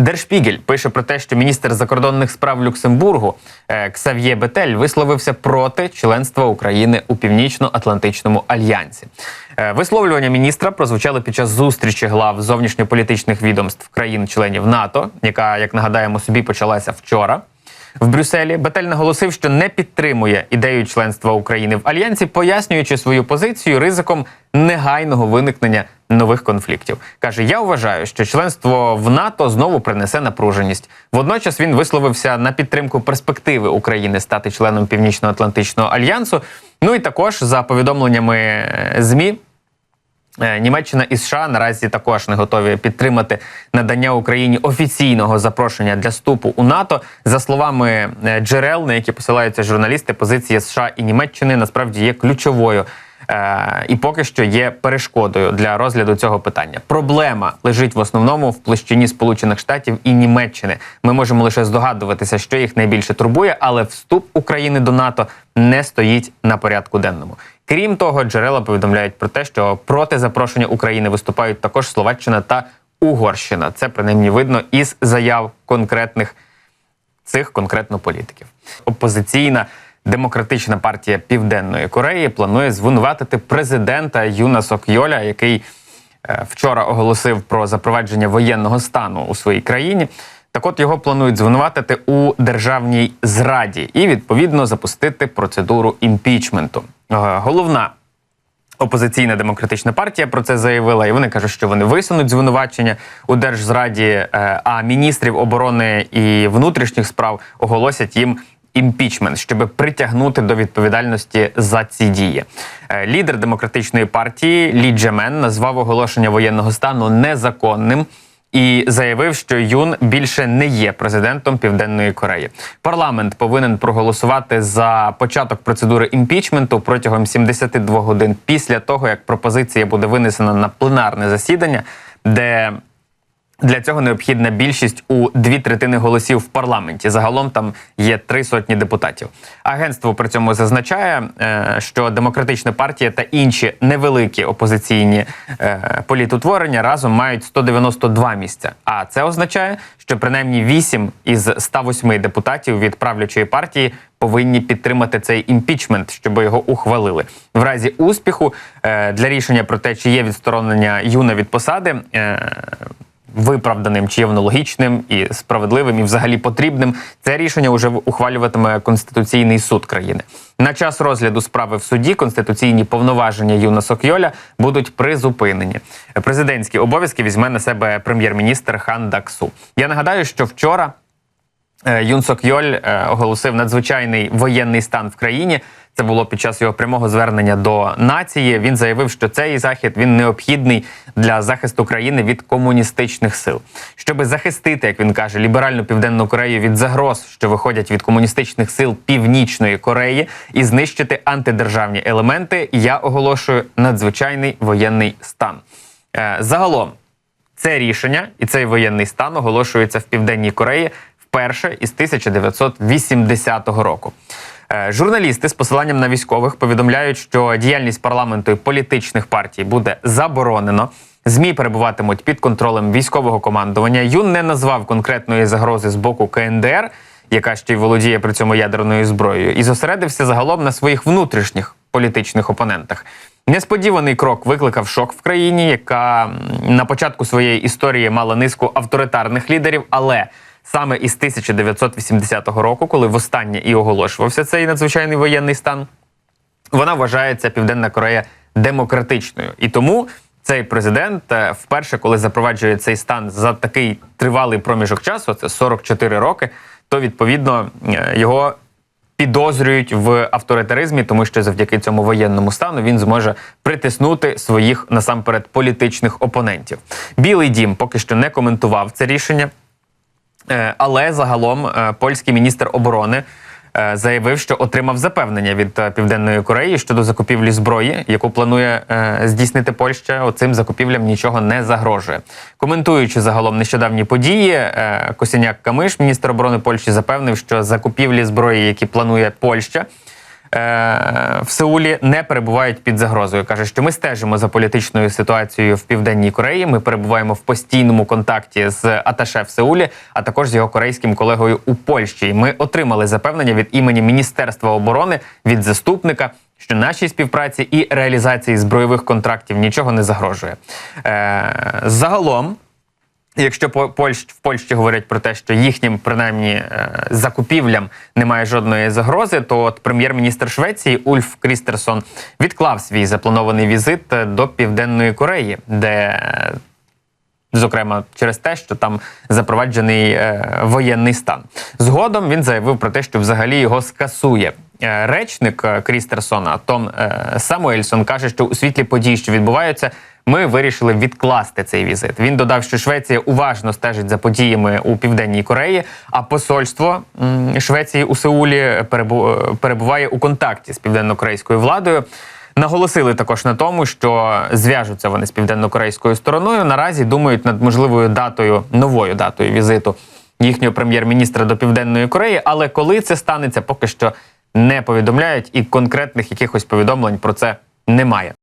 Держпігель пише про те, що міністр закордонних справ Люксембургу е, Ксав'є Бетель висловився проти членства України у Північно-Атлантичному альянсі. Е, Висловлювання міністра прозвучали під час зустрічі глав зовнішньополітичних відомств країн-членів НАТО, яка, як нагадаємо, собі почалася вчора. В Брюсселі Бетель наголосив, що не підтримує ідею членства України в альянсі, пояснюючи свою позицію ризиком негайного виникнення нових конфліктів. каже: Я вважаю, що членство в НАТО знову принесе напруженість. Водночас він висловився на підтримку перспективи України стати членом Північно-Атлантичного альянсу. Ну і також за повідомленнями е, змі. Е, Німеччина і США наразі також не готові підтримати надання Україні офіційного запрошення для вступу у НАТО. За словами е, джерел, на які посилаються журналісти, позиція США і Німеччини насправді є ключовою. е, І поки що є перешкодою для розгляду цього питання. Проблема лежить в основному в площині Сполучених Штатів і Німеччини. Ми можемо лише здогадуватися, що їх найбільше турбує, але вступ України до НАТО не стоїть на порядку денному. Крім того, джерела повідомляють про те, що проти запрошення України виступають також Словаччина та Угорщина. Це принаймні видно із заяв конкретних цих конкретно політиків. Опозиційна демократична партія Південної Кореї планує звинуватити президента Юна Сок-Йоля, який е, вчора оголосив про запровадження воєнного стану у своїй країні. Так от його планують звинуватити у державній зраді і відповідно запустити процедуру імпічменту. Е, Головна Опозиційна демократична партія про це заявила, і вони кажуть, що вони висунуть звинувачення у держзраді, е, а міністрів оборони і внутрішніх справ оголосять їм імпічмент, щоб притягнути до відповідальності за ці дії. Е, Лідер демократичної партії Лі Джемен назвав оголошення воєнного стану незаконним. І заявив, що Юн більше не є президентом Південної Кореї. Парламент повинен проголосувати за початок процедури імпічменту протягом 72 годин після того, як пропозиція буде винесена на пленарне засідання, де для цього необхідна більшість у дві третини голосів в парламенті. Загалом там є три сотні депутатів. Агентство при цьому зазначає, е, що демократична партія та інші невеликі опозиційні е, політутворення разом мають 192 місця. А це означає, що принаймні 8 із 108 депутатів від правлячої партії повинні підтримати цей імпічмент, щоб його ухвалили. В разі успіху е, для рішення про те, чи є відсторонення юна від посади. Виправданим, чи є логічним і справедливим, і взагалі потрібним. Це рішення вже ухвалюватиме Конституційний суд країни. На час розгляду справи в суді конституційні повноваження Юна Сокйоля будуть призупинені. Президентські обов'язки візьме на себе прем'єр-міністр Хан Даксу. Я нагадаю, що вчора. Е, Юн Сок Йоль е, оголосив надзвичайний воєнний стан в країні. Це було під час його прямого звернення до нації. Він заявив, що цей захід він необхідний для захисту країни від комуністичних сил, щоб захистити, як він каже, ліберальну південну Корею від загроз, що виходять від комуністичних сил Північної Кореї, і знищити антидержавні елементи. Я оголошую надзвичайний воєнний стан. Е, Загалом це рішення і цей воєнний стан оголошується в Південній Кореї вперше із 1980 року. Е, Журналісти з посиланням на військових повідомляють, що діяльність парламенту і політичних партій буде заборонено. ЗМІ перебуватимуть під контролем військового командування. Юн не назвав конкретної загрози з боку КНДР, яка ще й володіє при цьому ядерною зброєю, і зосередився загалом на своїх внутрішніх політичних опонентах. Несподіваний крок викликав шок в країні, яка на початку своєї історії мала низку авторитарних лідерів, але саме із 1980 року, коли востаннє і оголошувався цей надзвичайний воєнний стан, вона вважається Південна Корея демократичною. І тому цей президент е, вперше, коли запроваджує цей стан за такий тривалий проміжок часу, це 44 роки, то відповідно е, його. Підозрюють в авторитаризмі, тому що завдяки цьому воєнному стану він зможе притиснути своїх насамперед політичних опонентів. Білий дім поки що не коментував це рішення. Е, Але загалом е, польський міністр оборони е, заявив, що отримав запевнення від Південної Кореї щодо закупівлі зброї, яку планує здійснити Польща. Оцим закупівлям нічого не загрожує. Коментуючи загалом нещодавні події, Косіняк Камиш, міністр оборони Польщі, запевнив, що закупівлі зброї, які планує Польща. Е, в Сеулі не перебувають під загрозою. каже, що ми стежимо за політичною ситуацією в південній Кореї. Ми перебуваємо в постійному контакті з Аташе в Сеулі, а також з його корейським колегою у Польщі. І ми отримали запевнення від імені Міністерства оборони від заступника. Що нашій співпраці і реалізації збройових контрактів нічого не загрожує. Е, загалом, Якщо по- Польщ, в Польщі говорять про те, що їхнім принаймні е, закупівлям немає жодної загрози, то от прем'єр-міністр Швеції Ульф Крістерсон відклав свій запланований візит е, до Південної Кореї, де е, Зокрема, через те, що там запроваджений е, воєнний стан. Згодом він заявив про те, що взагалі його скасує. Речник Крістерсона Том Самуельсон каже, що у світлі подій, що відбуваються, ми вирішили відкласти цей візит. Він додав, що Швеція уважно стежить за подіями у південній Кореї, а посольство Швеції у Сеулі перебу- перебуває у контакті з південно-корейською владою. Наголосили також на тому, що зв'яжуться вони з південно-корейською стороною. Наразі думають над можливою датою, новою датою візиту їхнього прем'єр-міністра до Південної Кореї. Але коли це станеться, поки що не повідомляють, і конкретних якихось повідомлень про це немає.